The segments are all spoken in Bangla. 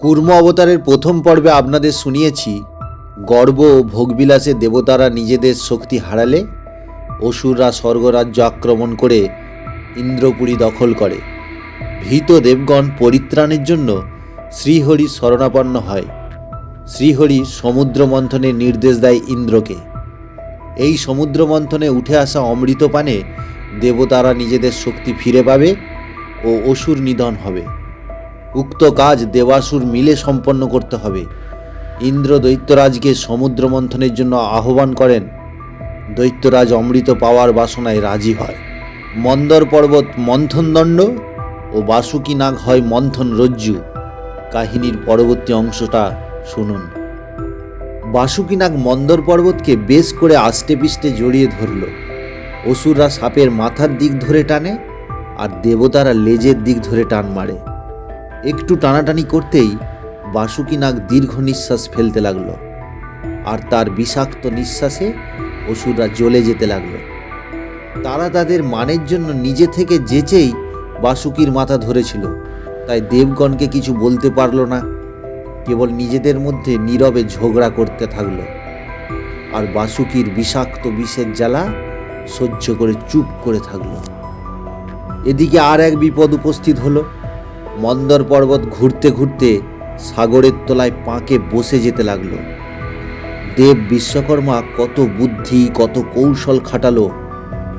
কুর্ম অবতারের প্রথম পর্বে আপনাদের শুনিয়েছি, গর্ব ও ভোগবিলাসে দেবতারা নিজেদের শক্তি হারালে অসুররা স্বর্গরাজ্য আক্রমণ করে ইন্দ্রপুরী দখল করে। ভীত দেবগণ পরিত্রাণের জন্য শ্রীহরি শরণাপন্ন হয়। শ্রীহরি সমুদ্র মন্থনের নির্দেশ দেয় ইন্দ্রকে। এই সমুদ্র মন্থনে উঠে আসা অমৃত পানে দেবতারা নিজেদের শক্তি ফিরে পাবে ও অসুর নিধন হবে। উক্ত কাজ দেবাসুর মিলে সম্পন্ন করতে হবে। ইন্দ্র দৈত্যরাজকে সমুদ্র মন্থনের জন্য আহ্বান করেন। দৈত্যরাজ অমৃত পাওয়ার বাসনায় রাজি হয়। মন্দর পর্বত মন্থনদণ্ড ও বাসুকি নাগ হয় মন্থন রজ্জু কাহিনীর পরবর্তী অংশটা শুনুন। বাসুকিনাগ মন্দর পর্বতকে বেশ করে আষ্টে পিষ্টে জড়িয়ে ধরল। অসুররা সাপের মাথার দিক ধরে টানে আর দেবতারা লেজের দিক ধরে টান মারে। একটু টানাটানি করতেই বাসুকিনাগ দীর্ঘ নিঃশ্বাস ফেলতে লাগল। আর তার বিষাক্ত নিঃশ্বাসে অসুররা জ্বলে যেতে লাগল। তারা তাদের মানের জন্য নিজে থেকে যেচেই বাসুকির মাথা ধরেছিল। তাই দেবগণকে কিছু বলতে পারল না। কেবল নিজেদের মধ্যে নীরবে ঝগড়া করতে থাকল। আর বাসুকির বিষাক্ত বিষের জ্বালা সহ্য করে চুপ করে থাকল। এদিকে আর এক বিপদ উপস্থিত হলো। মন্দর পর্বত ঘুরতে ঘুরতে সাগরের তলায় পাঁকে বসে যেতে লাগল। দেব বিশ্বকর্মা কত বুদ্ধি, কত কৌশল খাটালো,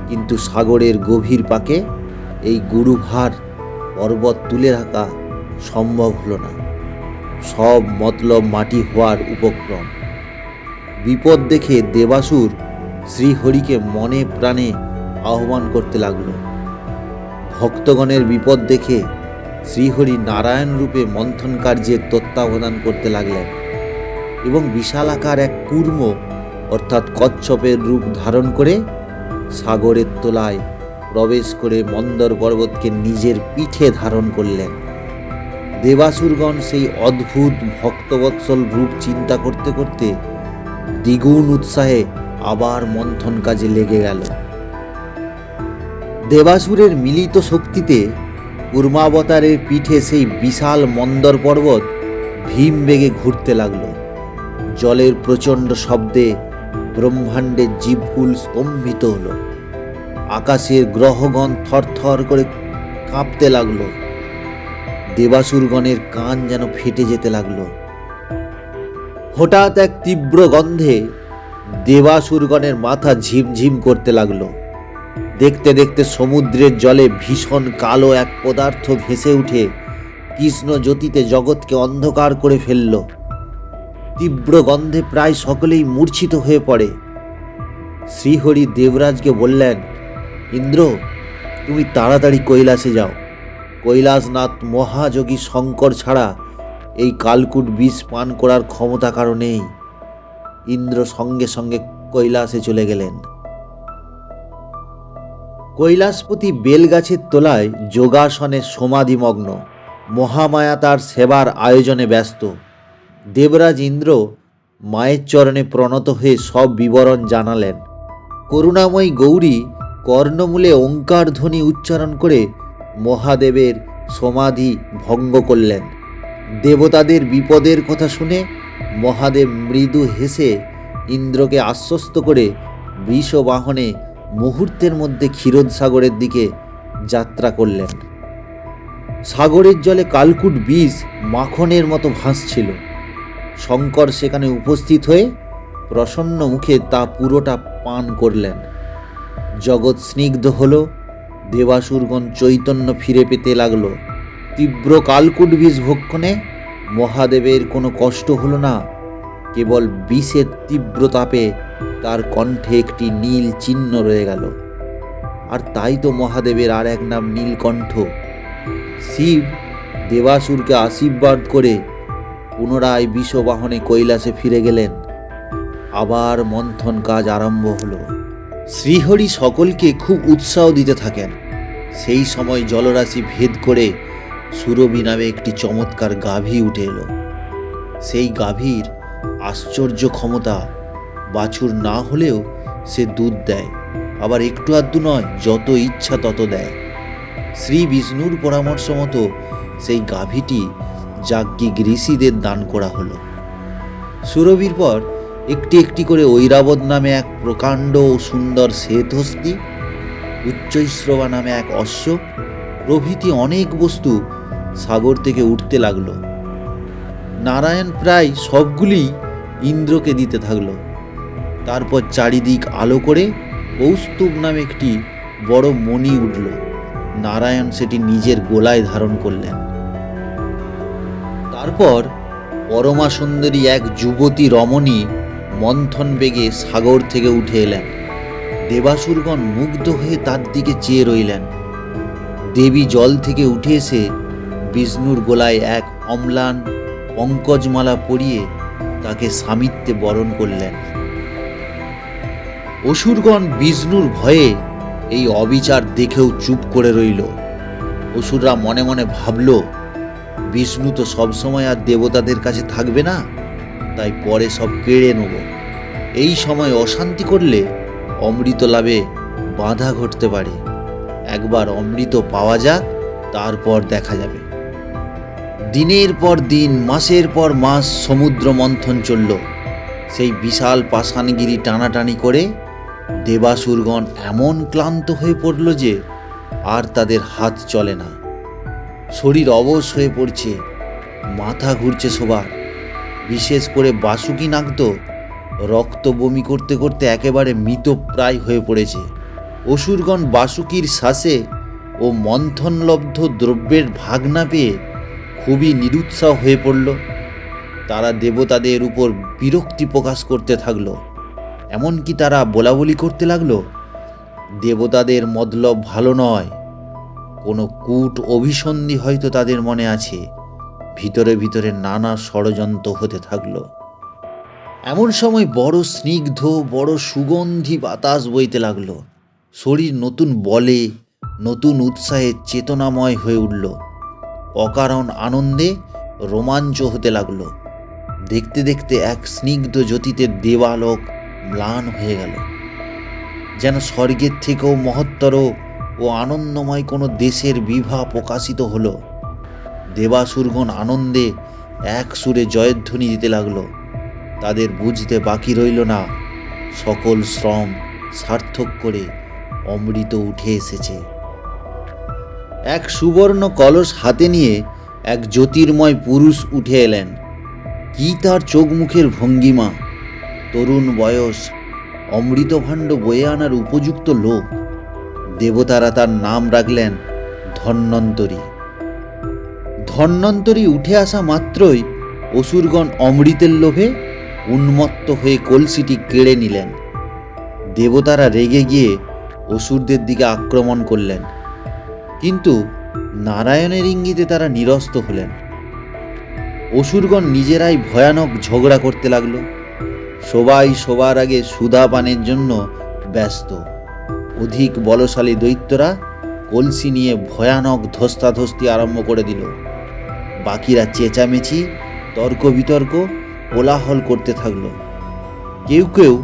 কিন্তু সাগরের গভীর পাকে এই গুরুভার পর্বত তুলে রাখা সম্ভব হলো না। সব মতলব মাটি হওয়ার উপক্রম। বিপদ দেখে দেবাসুর শ্রীহরিকে মনে প্রাণে আহ্বান করতে লাগল। ভক্তগণের বিপদ দেখে শ্রীহরি নারায়ণ রূপে মন্থন কার্যের তত্ত্বাবধান করতে লাগলেন এবং বিশালাকার এক কূর্ম, অর্থাৎ কচ্ছপের রূপ ধারণ করে সাগরের তলায় প্রবেশ করে মন্দর পর্বতকে নিজের পিঠে ধারণ করলেন। দেবাসুরগণ সেই অদ্ভুত ভক্তবৎসল রূপ চিন্তা করতে করতে দ্বিগুণ উৎসাহে আবার মন্থন কাজে লেগে গেল। দেবাসুরের মিলিত শক্তিতে কুর্মাবতারের পিঠে সেই বিশাল মন্দর পর্বত ভীম বেগে ঘুরতে লাগল। জলের প্রচণ্ড শব্দে ব্রহ্মাণ্ডের জীবকুল স্তম্ভিত হল। আকাশের গ্রহগণ থরথর করে কাঁপতে লাগল। দেবাসুরগণের কান যেন ফেটে যেতে লাগল। হঠাৎ এক তীব্র গন্ধে দেবাসুরগণের মাথা ঝিমঝিম করতে লাগল। দেখতে দেখতে সমুদ্রের জলে ভীষণ কালো এক পদার্থ ভেসে উঠে কৃষ্ণ জ্যোতিতে জগৎকে অন্ধকার করে ফেলল। তীব্র গন্ধে প্রায় সকলেই মূর্ছিত হয়ে পড়ে। শ্রীহরি দেবরাজকে বললেন, ইন্দ্র, তুমি তাড়াতাড়ি কৈলাসে যাও। কৈলাসনাথ মহাযোগী শঙ্কর ছাড়া এই কালকুট বিষ পান করার ক্ষমতা কারও নেই। ইন্দ্র সঙ্গে সঙ্গে কৈলাসে চলে গেলেন। কৈলাসপতি বেলগাছের তলায় যোগাসনে সমাধিমগ্ন। মহামায়া তার সেবার আয়োজনে ব্যস্ত। দেবরাজ ইন্দ্র মায়ের চরণে প্রণত হয়ে সব বিবরণ জানালেন। করুণাময়ী গৌরী কর্ণমূলে ওঙ্কার ধ্বনি উচ্চারণ করে মহাদেবের সমাধি ভঙ্গ করলেন। দেবতাদের বিপদের কথা শুনে মহাদেব মৃদু হেসে ইন্দ্রকে আশ্বস্ত করে বৃষবাহনে মুহূর্তের মধ্যে ক্ষীরোদসাগরের দিকে যাত্রা করলেন। সাগরের জলে কালকুট বীজ মাখনের মতো ভাসছিল। শঙ্কর সেখানে উপস্থিত হয়ে প্রসন্ন মুখে তা পুরোটা পান করলেন। জগৎ স্নিগ্ধ হল, দেবাসুরগণ চৈতন্য ফিরে পেতে লাগল। তীব্র কালকুট বীজ ভক্ষণে মহাদেবের কোনো কষ্ট হলো না, কেবল বিষের তীব্র তাপে তার কণ্ঠে একটি নীল চিহ্ন রয়ে গেল। আর তাই তো মহাদেবের আর এক নাম নীলকণ্ঠ। শিব দেবাসুরকে আশীর্বাদ করে পুনরায় বিষবাহনে কৈলাসে ফিরে গেলেন। আবার মন্থন কাজ আরম্ভ হলো। শ্রীহরি সকলকে খুব উৎসাহ দিতে থাকেন। সেই সময় জলরাশি ভেদ করে সুরভি নামে একটি চমৎকার গাভী উঠে এলো। সেই গাভীর আশ্চর্য ক্ষমতা বাছুর না হলেও সে দুধ দেয়, আবার একটু আধটু নয়, যত ইচ্ছা তত দেয়। শ্রী বিষ্ণুর পরামর্শ মতো সেই গাভীটি যাজ্ঞিক ঋষিদের দান করা হলো। সুরভির পর একটি একটি করে ঐরাবত নামে এক প্রকাণ্ড ও সুন্দর শ্বেতহস্তি উচ্চৈশ্রবা নামে এক অশ্ব প্রভৃতি অনেক বস্তু সাগর থেকে উঠতে লাগল। নারায়ণ প্রায় সবগুলি ইন্দ্রকে দিতে থাকল। তারপর চারিদিক আলো করে কৌস্তুভ নামে একটি বড় মণি উঠল। নারায়ণ সেটি নিজের গোলায় ধারণ করলেন। তারপর পরমা সুন্দরী এক যুবতী রমণী মন্থন বেগে সাগর থেকে উঠে এলেন। দেবাসুরগণ মুগ্ধ হয়ে তার দিকে চেয়ে রইলেন। দেবী জল থেকে উঠে এসে বিষ্ণুর গোলায় এক অম্লান পঙ্কজমালা পরিয়ে তাকে স্বামিত্বে বরণ করলেন। অসুরগণ বিষ্ণুর ভয়ে এই অবিচার দেখেও চুপ করে রইল। অসুররা মনে মনে ভাবল, বিষ্ণু তো সবসময় আর দেবতাদের কাছে থাকবে না, তাই পরে সব কেড়ে নেব। এই সময় অশান্তি করলে অমৃত লাভে বাধা ঘটতে পারে। একবার অমৃত পাওয়া যাক, তারপর দেখা যাবে। দিনের পর দিন, মাসের পর মাস সমুদ্র মন্থন চলল। সেই বিশাল পাষাণগিরি টানাটানি করে দেবাসুরগণ এমন ক্লান্ত হয়ে পড়ল যে আর তাদের হাত চলে না। শরীর অবশ হয়ে পড়ছে, মাথা ঘুরছে সবার বিশেষ করে বাসুকি নাগ তো রক্ত বমি করতে করতে একেবারে মৃতপ্রায় হয়ে পড়েছে। অসুরগণ বাসুকির শ্বাসে ও মন্থনলব্ধ দ্রব্যের ভাগ না পেয়ে খুবই নিরুৎসাহ হয়ে পড়ল। তারা দেবতাদের উপর বিরক্তি প্রকাশ করতে থাকল। এমনকি তারা বলাবলি করতে লাগল, দেবতাদের মতলব ভালো নয়। কোনো কূট অভিসন্ধি হয়তো তাদের মনে আছে, ভিতরে ভিতরে নানা ষড়যন্ত্র হতে থাকল। এমন সময় বড় স্নিগ্ধ, বড় সুগন্ধি বাতাস বইতে লাগল। শরীর নতুন বলে, নতুন উৎসাহে চেতনাময় হয়ে উঠল। অকারণ আনন্দে রোমাঞ্চ হতে লাগল। দেখতে দেখতে এক স্নিগ্ধ জ্যোতিতে দেবালোক ম্লান হয়ে গেল। যেন স্বর্গের থেকেও মহত্তর ও আনন্দময় কোনো দেশের বিভা প্রকাশিত হলো। দেবাসুরগণ আনন্দে এক সুরে জয়ধ্বনি দিতে লাগল। তাদের বুঝতে বাকি রইল না। সকল শ্রম সার্থক করে অমৃত উঠে এসেছে। এক সুবর্ণ কলস হাতে নিয়ে এক জ্যোতির্ময় পুরুষ উঠে এলেন। কি তার চোখ মুখের ভঙ্গিমা! তরুণ বয়স, অমৃতভাণ্ড বয়ে আনার উপযুক্ত লোক। দেবতারা তার নাম রাখলেন ধন্বন্তরী। ধন্বন্তরী উঠে আসা মাত্রই অসুরগণ অমৃতের লোভে উন্মত্ত হয়ে কলসিটি কেড়ে নিলেন। দেবতারা রেগে গিয়ে অসুরদের দিকে আক্রমণ করলেন। কিন্তু নারায়ণের ইঙ্গিতে তারা নিরস্ত হলেন। অসুরগণ নিজেরাই ভয়ানক ঝগড়া করতে লাগল। সবাই সবার আগে সুধা পানের জন্য ব্যস্ত। অধিক বলশালী দৈত্যরা কলসি নিয়ে ভয়ানক ধস্তাধস্তি আরম্ভ করে দিল। বাকিরা চেঁচামেচি তর্ক বিতর্ক কোলাহল করতে থাকল। কেউ কেউ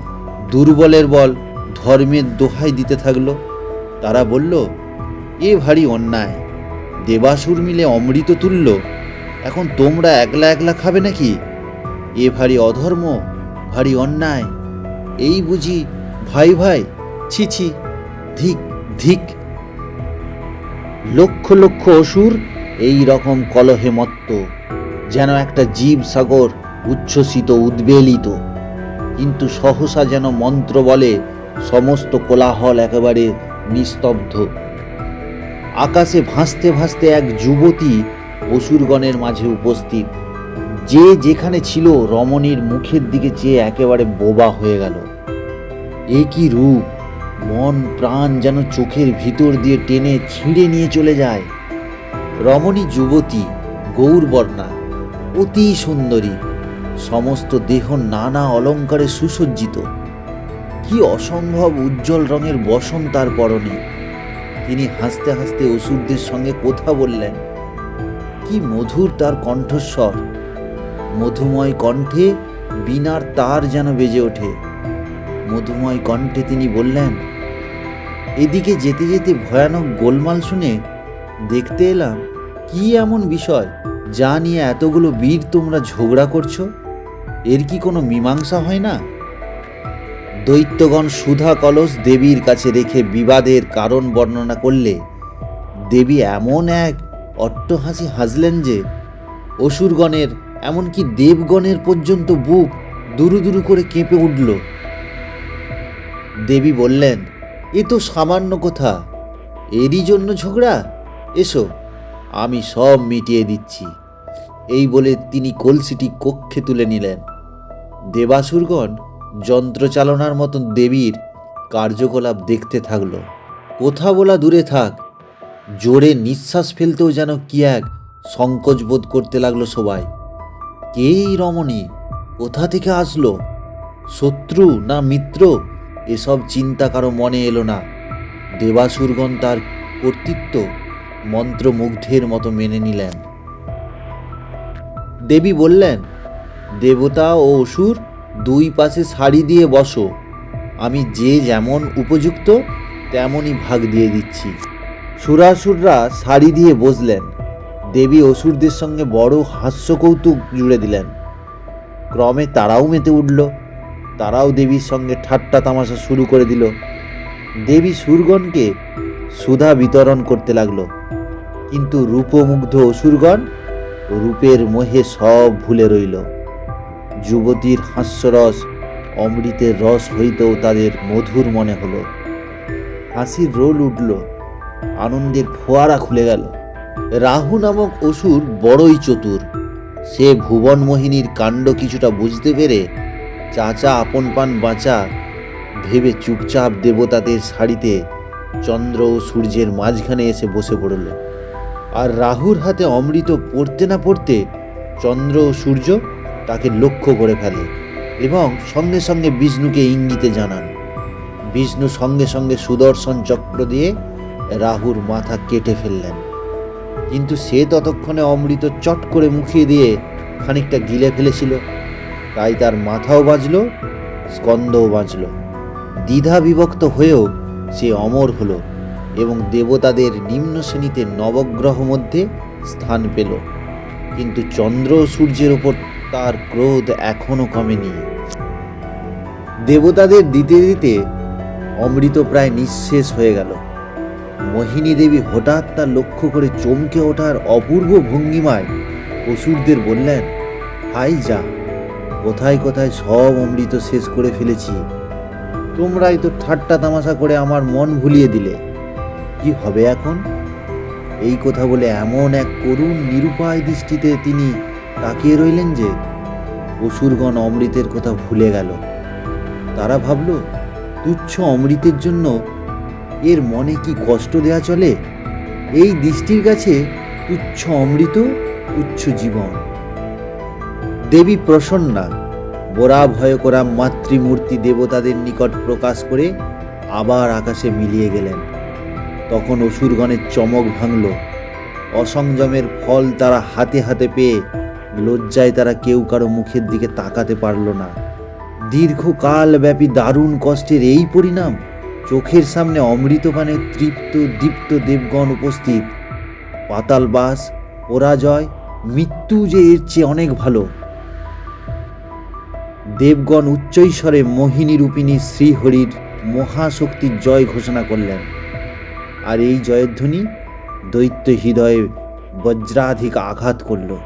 দুর্বলের বল ধর্মের দোহাই দিতে থাকল। তারা বলল, এ ভারী অন্যায়। দেবাসুর মিলে অমৃত তুলল। এখন তোমরা একলা একলা খাবে নাকি? এ ভারী অধর্ম ভারী অন্যায়। এই বুঝি ভাই ভাই, ছি ধিক ধিক। লক্ষ লক্ষ অসুর এই রকম কলহে মত্ত যেন একটা জীব সাগর উচ্ছ্বসিত, উদ্বেলিত। কিন্তু সহসা যেন মন্ত্র বলে, সমস্ত কোলাহল একেবারে নিস্তব্ধ। আকাশে ভাসতে ভাসতে এক যুবতী অসুরগণের মাঝে উপস্থিত। যে যেখানে ছিল, রমণীর মুখের দিকে চেয়ে একেবারে বোবা হয়ে গেল। এ কি রূপ? মন প্রাণ যেন চোখের ভিতর দিয়ে টেনে ছিঁড়ে নিয়ে চলে যায়। রমণী যুবতী, গৌরবর্ণা, অতি সুন্দরী, সমস্ত দেহ নানা অলঙ্কারে সুসজ্জিত। কি অসম্ভব উজ্জ্বল রঙের বসন তার পরনে। তিনি হাসতে হাসতে অসুরদের সঙ্গে কথা বললেন। কি মধুর তার কণ্ঠস্বর। মধুময় কণ্ঠে বিনার তার যেন বেজে ওঠে। মধুময় কণ্ঠে তিনি বললেন, এদিকে যেতে যেতে ভয়ানক গোলমাল শুনে দেখতে এলাম কি এমন বিষয় যা নিয়ে এতগুলো বীর তোমরা ঝগড়া করছ? এর কি কোনো মীমাংসা হয় না? দৈত্যগণ সুধা কলস দেবীর কাছে রেখে বিবাদের কারণ বর্ণনা করলে দেবী এমন এক অট্টহাসি হাসলেন যে অসুরগণের এমনকি দেবগণের পর্যন্ত বুক দুরু দুরু করে কেঁপে উঠল। দেবী বললেন, এ তো সামান্য কথা। এরই জন্য ঝগড়া? এসো, আমি সব মিটিয়ে দিচ্ছি। এই বলে তিনি কলসিটি কক্ষে তুলে নিলেন। দেবাসুরগণ যন্ত্রচালনার মতন দেবীর কার্যকলাপ দেখতে থাকল। কথা বলা দূরে থাক, জোরে নিঃশ্বাস ফেলতেও যেন কি এক সংকোচ বোধ করতে লাগল সবাই। কে এই রমণী কোথা থেকে আসলো? শত্রু না মিত্র? এসব চিন্তা কারও মনে এলো না। দেবাসুরগণ তার কর্তৃত্ব মন্ত্রমুগ্ধের মতো মেনে নিলেন। দেবী বললেন, দেবতা ও অসুর দুই পাশে শাড়ি দিয়ে বসো। আমি যে যেমন উপযুক্ত, তেমনই ভাগ দিয়ে দিচ্ছি। সুরাসুররা শাড়ি দিয়ে বসলেন। দেবী অসুরদের সঙ্গে বড় হাস্য কৌতুক জুড়ে দিলেন। ক্রমে তারাও মেতে উঠল। তারাও দেবীর সঙ্গে ঠাট্টা তামাশা শুরু করে দিল। দেবী সুরগণকে সুধা বিতরণ করতে লাগল। কিন্তু রূপমুগ্ধ অসুরগণ রূপের মোহে সব ভুলে রইল। যুবতীর হাস্যরস অমৃতের রস হইতেও তাদের মধুর মনে হলো। হাসির রোল উঠল। আনন্দের ফোয়ারা খুলে গেল। রাহু নামক অসুর বড়ই চতুর। সে ভুবন মোহিনীর কাণ্ড কিছুটা বুঝতে পেরে চাচা আপন পান বাঁচা ভেবে চুপচাপ দেবতাদের শাড়িতে চন্দ্র ও সূর্যের মাঝখানে এসে বসে পড়ল। আর রাহুর হাতে অমৃত পড়তে না পড়তে চন্দ্র ও সূর্য তাকে লক্ষ্য করে ফেলে এবং সঙ্গে সঙ্গে বিষ্ণুকে ইঙ্গিতে জানান। বিষ্ণু সঙ্গে সঙ্গে সুদর্শন চক্র দিয়ে রাহুর মাথা কেটে ফেললেন। কিন্তু সে ততক্ষণে অমৃত চট করে মুখিয়ে দিয়ে খানিকটা গিলে ফেলেছিল। তাই তার মাথাও বাজল স্কন্দও বাঁচল। দ্বিধা বিভক্ত হয়েও সে অমর হলো এবং দেবতাদের নিম্ন শ্রেণীতে নবগ্রহ মধ্যে স্থান পেল। কিন্তু চন্দ্র সূর্যের ওপর তার ক্রোধ এখনও কমেনি। দেবতাদের দিতে দিতে অমৃত প্রায় নিঃশেষ হয়ে গেল। মোহিনী দেবী হঠাৎ তা লক্ষ্য করে চমকে ওঠার অপূর্ব ভঙ্গিমায় অসুরদের বললেন, হাই যা, কোথায় কোথায় সব অমৃত শেষ করে ফেলেছি। তোমরাই তো ঠাট্টা তামাশা করে আমার মন ভুলিয়ে দিলে। কি হবে এখন? এই কথা বলে এমন এক করুণ নিরুপায় দৃষ্টিতে তিনি তাকিয়ে রইলেন যে, অসুরগণ অমৃতের কথা ভুলে গেল। তারা ভাবল, তুচ্ছ অমৃতের জন্য এর মনে কি কষ্ট দেয়া চলে? এই দৃষ্টির কাছে তুচ্ছ অমৃত, তুচ্ছ জীবন। দেবী প্রসন্না বোরা ভয় করা মাতৃমূর্তি দেবতাদের নিকট প্রকাশ করে আবার আকাশে মিলিয়ে গেলেন। তখন অসুরগণের চমক ভাঙল। অসংযমের ফল তারা হাতে হাতে পেয়ে লজ্জায় তারা কেউ কারও মুখের দিকে তাকাতে পারল না। দীর্ঘকাল ব্যাপী দারুণ কষ্টের এই পরিণাম চোখের সামনে অমৃতপানে তৃপ্ত, দীপ্ত দেবগণ উপস্থিত। পাতালবাস পরাজয়, মৃত্যু যে এর চেয়ে অনেক ভালো। দেবগণ উচ্চৈস্বরে মোহিনী রূপিণী শ্রীহরির মহাশক্তির জয় ঘোষণা করলেন। আর এই জয়ধ্বনি দৈত্য হৃদয়ে বজ্রাধিক আঘাত করল।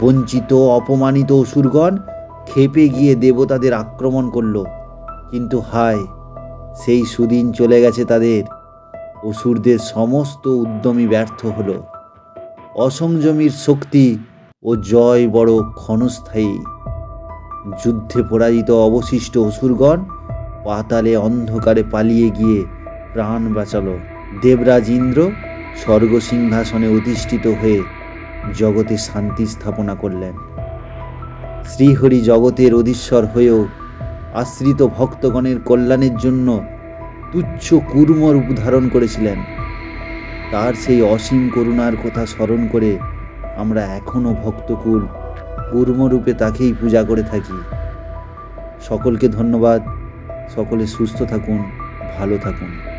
বঞ্চিত, অপমানিত অসুরগণ খেপে গিয়ে দেবতাদের আক্রমণ করল। কিন্তু হায় সেই সুদিন চলে গেছে তাদের। অসুরদের সমস্ত উদ্যমী ব্যর্থ হল। অসংযমীর শক্তি ও জয় বড় ক্ষণস্থায়ী। যুদ্ধে পরাজিত অবশিষ্ট অসুরগণ পাতালে অন্ধকারে পালিয়ে গিয়ে প্রাণ বাঁচালো। দেবরাজ ইন্দ্র স্বর্গসিংহাসনে অধিষ্ঠিত হয়ে জগতে শান্তি স্থাপনা করলেন। শ্রীহরি জগতের অধীশ্বর হয়েও আশ্রিত ভক্তগণের কল্যাণের জন্য তুচ্ছ কুর্ম রূপ ধারণ করেছিলেন। তার সেই অসীম করুণার কথা স্মরণ করে আমরা এখনও ভক্তকুল কুর্মরূপে তাকেই পূজা করে থাকি। সকলকে ধন্যবাদ। সকলে সুস্থ থাকুন, ভালো থাকুন।